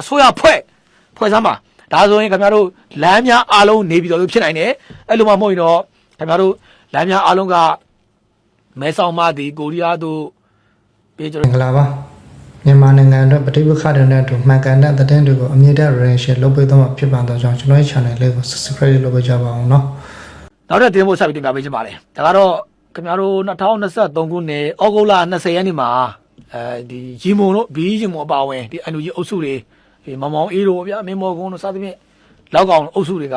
အစိုးရဖွဲ့ဖွဲ့စမ်းပါဒါဆိုရင်ခင်ဗျားတို့လမ်းများအားလုံးနေပြည်တော်လို့ဖြစ်နိုင်တယ်အဲ့လိုမှမဟုတ်ရင်တော့ခင်ဗျားတို့လမ်းများအားလုံးကမဲဆောက်မသည်ကိုရီးယားတို့ပြီးကျွန် မ တော် င်္ဂလာပါမြန်မာနိုင်ငံအတွက်ပဋိပက္ခတွေနဲ့အတူမှန်ကန်တဲ့သတင်းတွေကိုအမြင့်တဲ့ relation လုပ်ပေးသွားမှာဖြစ်ပါတော့ကြောင့်ကျွန်တော်ရဲ့ channel လေးကို subscribe လုပ်ပေးကြပါအောင်เนาะ နောက်တဲ့တင်ဖို့ဆက်ပြီးတင်ပြပေးချင်ပါတယ်ဒါကတော့ခင်ဗျားတို့2023ခုနှစ်ဩဂုတ်လ20ရက်နေ့မှာအဲဒီဂျီမွန်တို့ဘီဂျီမွန်အပါဝင်ဒီအန်ယူဂျီအုပ်စုတွေ ဒီမမောင်အေးတို့ဗျာမင်းမော်ကုန်းတို့စသဖြင့်လောက်ကောင်အုပ်စုတွေက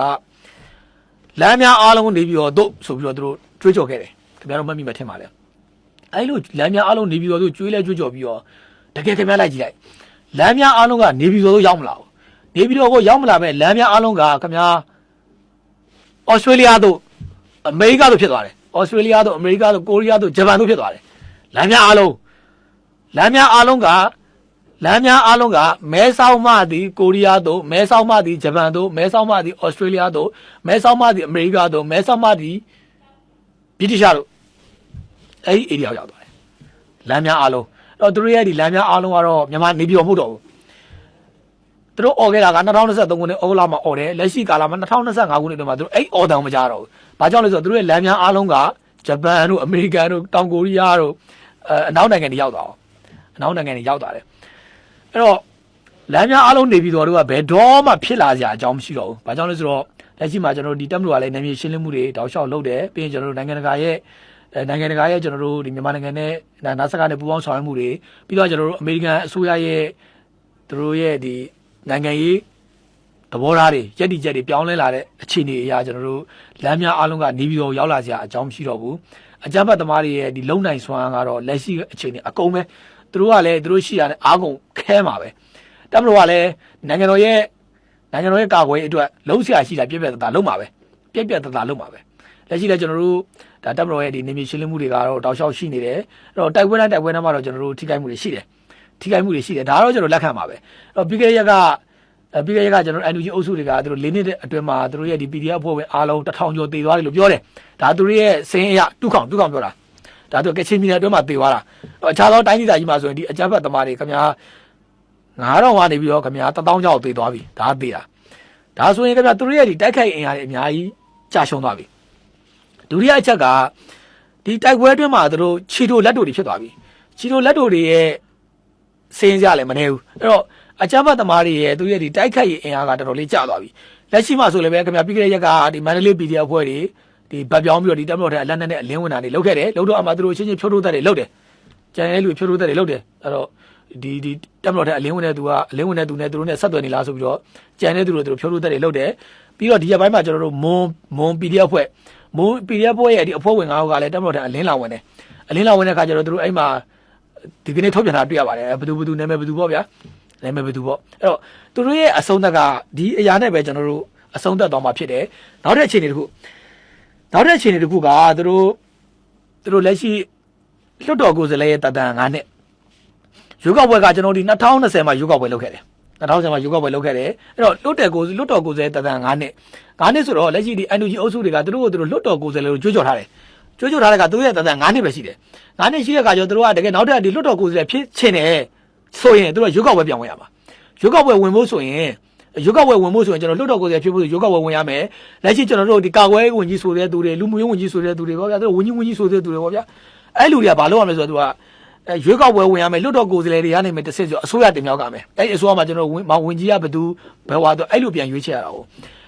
လမ်းများအားလုံးနေပြီးတော့တို့ဆိုပြီးတော့သူတို့ကြွေးကြော်ခဲ့တယ်ခင်ဗျားတို့မှတ်မိမှထင်ပါလေအဲလိုလမ်းများအားလုံးနေပြီးတော့သူကြွေးလဲကြွေးကြော်ပြီးတော့တကယ်ခင်ဗျားလိုက်ကြည့်လိုက်လမ်းများအားလုံးကနေပြီးတော့ရောက်မလာဘူးနေပြီးတော့ကိုရောက်မလာပဲလမ်းများအားလုံးကခင်ဗျားဩစတြေးလျတို့အမေရိကတို့ဖြစ်သွားတယ်ဩစတြေးလျတို့အမေရိကတို့ကိုရီးယားတို့ဂျပန်တို့ဖြစ်သွားတယ်လမ်းများအားလုံးလမ်းများအားလုံးက လမ်းများအားလုံးကမဲဆောက်မှသည်ကိုရီးယားတို့မဲဆောက်မှသည်ဂျပန်တို့မဲဆောက်မှသည်ဩစတြေးလျတို့မဲဆောက်မှသည်အမေရိကတို့မဲဆောက်မှသည်ဗြိတိရှတို့အဲ့ဒီ area ရောက်သွားတယ်လမ်းများအားလုံးအဲ့တော့သူတို့ရဲ့ဒီလမ်းများအားလုံးကတော့မြန်မာနေပြည်တော်မဟုတ်တော့ဘူး သူတို့អော်ခဲ့တာက2023ခုနှစ်ဩဂုတ်လမှာអော်တယ်လက်ရှိကာလမှာ2025ခုနှစ်တုန်းမှာသူတို့အဲ့អော်တံမကြတော့ဘူး။ဘာကြောင့်လဲဆိုတော့သူတို့ရဲ့လမ်းများအားလုံးကဂျပန်တို့အမေရိကန်တို့တောင်ကိုရီးယားတို့အဲအနောက်နိုင်ငံတွေရောက်သွားအောင်။အနောက်နိုင်ငံတွေရောက်သွားတယ်။ အဲ့တော့လမ်းများအားလုံးနေပြီးတော့တို့ကဘယ်တော့မှဖြစ်လာစရာအကြောင်းမရှိတော့ဘူး။ဘာကြောင့်လဲဆိုတော့လက်ရှိမှာကျွန်တော်တို့ဒီတက်မလို့ကလည်းနာမည်ရှင်းလင်းမှုတွေတောက်လျှောက်လုပ်တယ်။ပြီးရင်ကျွန်တော်တို့နိုင်ငံတကာရဲ့အဲနိုင်ငံတကာရဲ့ကျွန်တော်တို့ဒီမြန်မာနိုင်ငံနဲ့နာဆာကနဲ့ပူးပေါင်းဆောင်ရွက်မှုတွေပြီးတော့ကျွန်တော်တို့အမေရိကန်အစိုးရရဲ့သူတို့ရဲ့ဒီနိုင်ငံရေးသဘောထားတွေရက်တီချက်တွေပြောင်းလဲလာတဲ့အခြေအနေအရာကျွန်တော်တို့လမ်းများအားလုံးကနေပြီးတော့ရောက်လာစရာအကြောင်းမရှိတော့ဘူးအကြမ်းဖက်သမားတွေရဲ့ဒီလုံနိုင်စွမ်းကတော့လက်ရှိအခြေအနေအကုန်ပဲ သူတို့ကလည်းသူတို့ရှိရတဲ့အားကုန်ခဲမှာပဲတမလို့ကလည်းနိုင်ငံတော်ရဲ့နိုင်ငံတော်ရဲ့ကာကွယ်ရေးအတွက်လုံးဆရာရှိတာပြည့်ပြည့်တသားလုံးမှာပဲပြည့်ပြည့်တသားလုံးမှာပဲလက်ရှိလည်းကျွန်တော်တို့ဒါတပ်မတော်ရဲ့ဒီနေမြေရှင်းလင်းမှုတွေကတော့တောက်လျှောက်ရှိနေတယ်အဲ့တော့တိုက်ပွဲတိုင်းတိုက်ပွဲတိုင်းမှာတော့ကျွန်တော်တို့ထိခိုက်မှုတွေရှိတယ်ထိခိုက်မှုတွေရှိတယ်ဒါကတော့ကျွန်တော်လက်ခံပါပဲအဲ့တော့ပြီးခဲ့တဲ့ရက်ကအဲပြီးခဲ့တဲ့ရက်ကကျွန်တော်တို့ NUG အုပ်စုတွေကသူတို့လေးနှစ်တဲ့အတွင်းမှာသူတို့ရဲ့ဒီ PDF အဖွဲ့ဝင်အားလုံး1000ကျော်တည်သွားတယ်လို့ပြောတယ်ဒါသူတို့ရဲ့စင်းအရတူးခေါင်တူးခေါင်ပြောတာ ဒါသူကချင်ပြည်နယ်အတွင်းမှာတည်သွားတာအဲ့အခြားသောတိုင်းဒေသကြီးမှာဆိုရင်ဒီအကြမ်းဖက်သမားတွေခင်ဗျာ9000ကနေပြီးတော့ခင်ဗျာ1000ကျော်တည်သွားပြီဒါတည်တာဒါဆိုရင်ခင်ဗျာသူတို့ရဲ့ဒီတိုက်ခိုက်အင်အားတွေအများကြီးကြာရှုံးသွားပြီဒုတိယအချက်ကဒီတိုက်ပွဲအတွင်းမှာသူတို့ခြေတို့လက်တို့တွေဖြစ်သွားပြီခြေတို့လက်တို့တွေရဲ့စင်းကြလည်းမနေဘူးအဲ့တော့အကြမ်းဖက်သမားတွေရဲ့သူရဲ့ဒီတိုက်ခိုက်ရေးအင်အားကတော်တော်လေးကျသွားပြီလက်ရှိမှာဆိုလည်းပဲခင်ဗျာပြီးခဲ့တဲ့ရက်ကဒီမန္တလေး PDF အဖွဲ့တွေ ဒီဗတ်ပြောင်းပြီးတော့ဒီတက်မတော်တဲ့အလန့်နဲ့အလင်းဝင်တာတွေလုပ်ခဲ့တယ်လုပ်တော့အမှသူတို့ချင်းချင်းဖြိုးထိုးတတ်တွေလုပ်တယ်ကျန်တဲ့လူဖြိုးထိုးတတ်တွေလုပ်တယ်အဲ့တော့ဒီဒီတက်မတော်တဲ့အလင်းဝင်တဲ့သူကအလင်းဝင်တဲ့သူနဲ့သူတို့နဲ့ဆက်သွယ်နေလားဆိုပြီးတော့ကျန်တဲ့သူတို့သူတို့ဖြိုးထိုးတတ်တွေလုပ်တယ်ပြီးတော့ဒီရက်ပိုင်းမှာကျွန်တော်တို့မွန်မွန် PDF အဖွဲ့မွန် PDF အဖွဲ့ရဲ့ဒီအဖွဲ့ဝင်၅ယောက်ကလည်းတက်မတော်တဲ့အလင်းလာဝင်တယ်အလင်းလာဝင်တဲ့အခါကျတော့သူတို့အဲ့မှာဒီကနေ့ထုတ်ပြန်တာတွေ့ရပါတယ်ဘယ်သူဘယ်သူနာမည်ဘယ်သူပေါ့ဗျာနာမည်ဘယ်သူပေါ့အဲ့တော့သူတို့ရဲ့အဆုံးသက်ကဒီအရာနဲ့ပဲကျွန်တော်တို့အဆုံးသက်သွားမှာဖြစ်တယ်နောက်တဲ့အခြေအနေတစ်ခု နောက်တဲ့အခြေအနေတစ်ခုကသူတို့သူတို့လက်ရှိလွတ်တော်ကိုယ်စားလှယ်ရဲ့တတန်9နှစ်ရုပ်ောက်ပွဲကကျွန်တော်ဒီ2020မှာရုပ်ောက်ပွဲလုပ်ခဲ့တယ်2020မှာရုပ်ောက်ပွဲလုပ်ခဲ့တယ်အဲ့တော့လွတ်တယ်ကိုလွတ်တော်ကိုယ်စားလှယ်တတန်9နှစ်9နှစ်ဆိုတော့လက်ရှိဒီ NUG အုပ်စုတွေကသူတို့ကိုသူတို့လွတ်တော်ကိုယ်စားလှယ်ကိုကြွေးကြော်ထားတယ်ကြွေးကြော်ထားတဲ့ကသူတို့ရဲ့တန်တန်9နှစ်ပဲရှိတယ်9နှစ်ရှိတဲ့ကကျတော့သူတို့ကတကယ်နောက်ထပ်ဒီလွတ်တော်ကိုယ်စားလှယ်ဖြစ်ချင်တယ်ဆိုရင်သူတို့ကရွက်ောက်ပွဲပြောင်းဝင်ရမှာရွက်ောက်ပွဲဝင်ဖို့ဆိုရင် ရွက်ောက်ပွဲဝင်ဖို့ဆိုရင်ကျွန်တော်လွတ်တော်ကိုယ်စားလှယ်ဖြစ်ဖို့ရွက်ောက်ပွဲဝင်ရမယ်လက်ရှိကျွန်တော်တို့ဒီကာကွယ်ဝင်ကြီးဆိုတဲ့သူတွေလူမှုရေးဝင်ကြီးဆိုတဲ့သူတွေပေါ့ဗျာသူတို့ဝင်ကြီးဝင်ကြီးဆိုတဲ့သူတွေပေါ့ဗျာအဲ့လူတွေကဘာလုပ်ရမလဲဆိုတော့သူကအဲရွေးကောက်ပွဲဝင်ရမယ်လွတ်တော်ကိုယ်စားလှယ်တွေကနေမယ်တစ်စစ်ဆိုအစိုးရတင်မြောက်ကမယ်အဲ့ဒီအစိုးရမှာကျွန်တော်ဝင်မဝင်ကြီးကဘယ်သူဘယ်ဟွာတော့အဲ့လိုပြန်ရွေးချယ်ရတာဟုတ်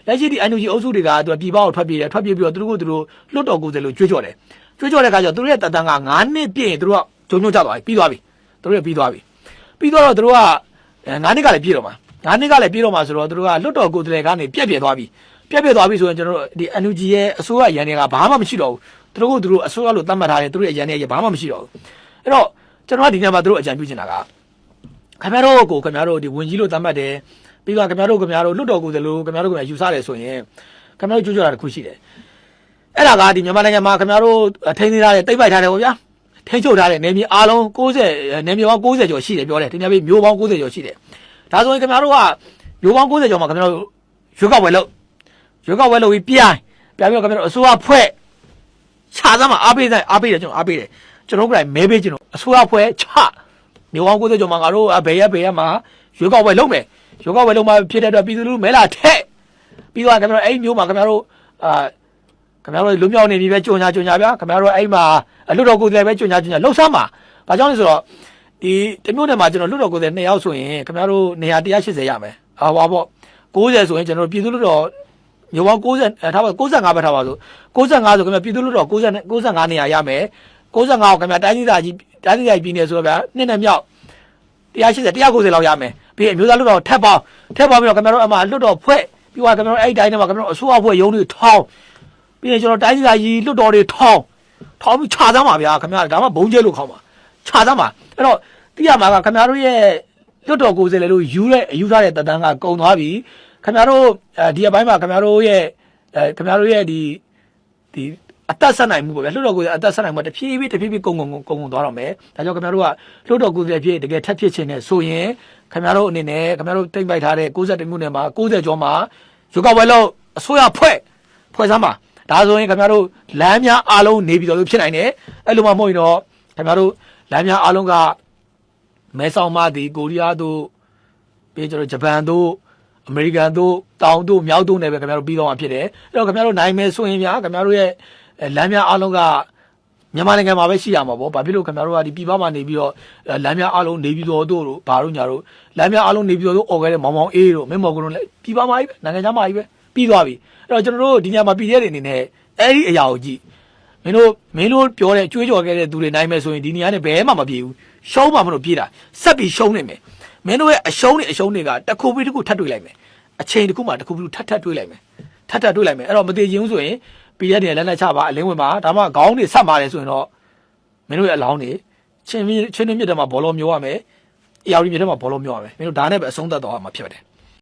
လက်ရှိဒီ NUG အုပ်စုတွေကသူကပြည်ပကိုထွက်ပြေးတယ်ထွက်ပြေးပြီးတော့သူတို့ကသူတို့လွတ်တော်ကိုယ်စားလှယ်ကိုကြွေးကြော်တယ်ကြွေးကြော်တဲ့ခါကျတော့သူတို့ရဲ့တန်တန်က9နှစ်ပြည့်ရင်သူတို့ကဂျုံဂျုံကျသွားပြီပြီးသွားပြီသူတို့ရပြီးသွားပြီပြီးတော့သူတို့က9နှစ်ကလည်းပြည့်တော့မှာ 9နှစ်ကလည်းပြည့်တော့မှာဆိုတော့သူတို့ကလွတ်တော်ကိုယ်တည်းကနေပြက်ပြက်သွားပြီပြက်ပြက်သွားပြီဆိုရင်ကျွန်တော်တို့ဒီ NUG ရဲ့အစိုးရရန်တွေကဘာမှမရှိတော့ဘူးသူတို့ကသူတို့အစိုးရလို့သတ်မှတ်ထားတယ်သူတို့ရဲ့ရန်တွေကဘာမှမရှိတော့ဘူးအဲ့တော့ကျွန်တော်ကဒီနေ့မှာသူတို့အကြံပြုချင်တာကခင်ဗျားတို့ကိုခင်ဗျားတို့ဒီဝင်ကြီးလို့သတ်မှတ်တယ်ပြီးတော့ခင်ဗျားတို့ခင်ဗျားတို့လွတ်တော်ကိုယ်တည်းလို့ခင်ဗျားတို့ခင်ဗျားယူဆတယ်ဆိုရင်ခင်ဗျားတို့ကြွကြွတာတစ်ခုရှိတယ်အဲ့ဒါကဒီမြန်မာနိုင်ငံမှာခင်ဗျားတို့ထိန်းသိမ်းထားတဲ့တိတ်ပိုက်ထားတယ်ဗောဗျာထိန်းချုပ်ထားတဲ့နေမြေအားလုံး60နေမြေပေါင်း60ကျော်ရှိတယ်ပြောတယ်ဒီနေ့မျိုးပေါင်း60ကျော်ရှိတယ် ဒါဆိုရင်ခင်ဗျားတို့ကမျိုးပေါင်း60ကျော်မှာခင်ဗျားတို့ရွေးကောက်ပွဲလုပ်ရွေးကောက်ပွဲလုပ်ပြီးပြိုင်ပြိုင်ပြီးတော့ခင်ဗျားတို့အစိုးရဖွဲ့ခြားစမ်းမှာအားပေးတယ်အားပေးတယ်ကျွန်တော်အားပေးတယ်ကျွန်တော်ကလည်းမဲပေးကျွန်တော်အစိုးရဖွဲ့ချမျိုးပေါင်း60ကျော်မှာငါတို့ဘယ်ရက်ဘယ်ရက်မှာရွေးကောက်ပွဲလုပ်မယ်ယောဂဝယ်လုံးမှာဖြစ်တဲ့အတွက်ပြည်သူလူထုမဲလာထက်ပြီးတော့ခင်ဗျားတို့အဲ့ဒီမျိုးမှာခင်ဗျားတို့အာခင်ဗျားတို့လူမျိုးနေပြီပဲကြုံညာကြုံညာဗျာခင်ဗျားတို့အဲ့မှာအလွတ်တော်ကိုယ်စားလှယ်ပဲကြုံညာကြုံညာလှုပ်ရှားမှာဘာကြောင့်လဲဆိုတော့ ဒီတမျိုးနဲ့မှာကျွန်တော်လွတ်တော်ကိုယ်စားလှယ်2ယောက်ဆိုရင်ခင်ဗျားတို့နေရာ180ရမယ်အာဟောပေါ့90ဆိုရင်ကျွန်တော်တို့ပြည်သူလူထုတော်မျိုးပေါင်း90အဲထားပါ65ပဲထားပါဆို65ဆိုခင်ဗျာပြည်သူလူထုတော်90 95နေရာရမယ်65ကိုခင်ဗျာတိုင်းဒေသကြီးတိုင်းဒေသကြီးပြည်နယ်ဆိုတော့ဗျာနှစ်နဲ့မြောက်180 190လောက်ရမယ်ပြီးရင်အမျိုးသားလွတ်တော်ထပ်ပေါင်းထပ်ပေါင်းပြီးတော့ခင်ဗျားတို့အမှလွတ်တော်ဖွဲ့ပြီးတော့ခင်ဗျားတို့အဲ့ဒီတိုင်းထဲမှာခင်ဗျားတို့အစိုးရဖွဲ့ရုံးတွေထောင်းပြီးရင်ကျွန်တော်တိုင်းဒေသကြီးလွတ်တော်တွေထောင်းထောင်းပြီးခြာသမ်းပါဗျာခင်ဗျားဒါမှဘုံကျဲလို့ခေါင်းပါခြာသမ်းပါအဲ့တော့ တိရမှာကခင်ဗျားတို့ရဲ့လွတ်တော်ကိုယ်စားလှယ်လို့ယူတဲ့ယူထားတဲ့တတန်းကကုံသွားပြီခင်ဗျားတို့အဲဒီအပိုင်းမှာခင်ဗျားတို့ရဲ့အဲခင်ဗျားတို့ရဲ့ဒီဒီအသက်ဆက်နိုင်မှုပေါ့ဗျာလွတ်တော်ကိုယ်စားအသက်ဆက်နိုင်မှုတဖြည်းဖြည်းတဖြည်းဖြည်းကုံကုံကုံကုံသွားတော့မယ်ဒါကြောင့်ခင်ဗျားတို့ကလွတ်တော်ကိုယ်စားဖြစ်တကယ်ထက်ဖြစ်ခြင်းနဲ့ဆိုရင်ခင်ဗျားတို့အနေနဲ့ခင်ဗျားတို့တိမ့်ပိုက်ထားတဲ့62မြို့နယ်မှာ60ကျော်မှာရုပ်ကဝဲလို့အစိုးရဖွဲ့ဖွဲ့စမ်းပါဒါဆိုရင်ခင်ဗျားတို့လမ်းများအားလုံးနေပြည်တော်လို့ဖြစ်နိုင်တယ်အဲ့လိုမှမဟုတ်ရင်တော့ခင်ဗျားတို့လမ်းများအားလုံးက မဲဆောက်မှဒီကိုရီးယားတို့ပြီးကျွန်တော်ဂျပန်တို့အမေရိကန်တို့တောင်တို့မြောက်တို့နဲ့ပဲခင်ဗျားတို့ပြီးတော့မှာဖြစ်တယ်အဲ့တော့ခင်ဗျားတို့နိုင်မယ်ဆိုရင်ဗျာခင်ဗျားတို့ရဲ့အဲလမ်းများအားလုံးကမြန်မာနိုင်ငံမှာပဲရှိရမှာပေါ့။ဘာဖြစ်လို့ခင်ဗျားတို့ကဒီပြည်ပမှာနေပြီးတော့အဲလမ်းများအားလုံးနေပြီးတော့တို့တို့ဘာတို့ညာတို့လမ်းများအားလုံးနေပြီးတော့တို့អော်ခဲ့တဲ့မောင်မောင်အေးတို့မင်းမော်ကတို့လည်းပြည်ပမှာကြီးပဲနိုင်ငံခြားမှာကြီးပဲပြီးသွားပြီ။အဲ့တော့ကျွန်တော်တို့ဒီညမှာပြည်တဲ့တွေအနေနဲ့အဲ့ဒီအရာကိုကြည့် မင်းတို့မင်းတို့ပြောတဲ့ကြွေးကြော်ခဲ့တဲ့သူတွေနိုင်မယ်ဆိုရင်ဒီနေရာနဲ့ဘယ်မှမပြေဘူးရှုံးမှမလို့ပြေးတာဆက်ပြီးရှုံးနေမယ်မင်းတို့ရဲ့အရှုံးတွေအရှုံးတွေကတစ်ခုပြီးတစ်ခုထပ်တွေ့လိုက်မယ်အချိန်တစ်ခုမှတစ်ခုပြီးတစ်ခုထပ်ထပ်တွေ့လိုက်မယ်ထပ်ထပ်တွေ့လိုက်မယ်အဲ့တော့မသေးချင်းဆိုရင်ပြည်တဲ့တွေလက်လက်ချပါအလင်းဝင်ပါဒါမှခေါင်းတွေဆက်มาတယ်ဆိုရင်တော့မင်းတို့ရဲ့အလောင်းတွေချင်းချင်းချင်းမြစ်ထဲမှာဘောလုံးမျိုးရမယ်အရာကြီးမြစ်ထဲမှာဘောလုံးမျိုးရမယ်မင်းတို့ဒါနဲ့ပဲအဆုံးသတ်တော့မှာဖြစ်ပါတယ်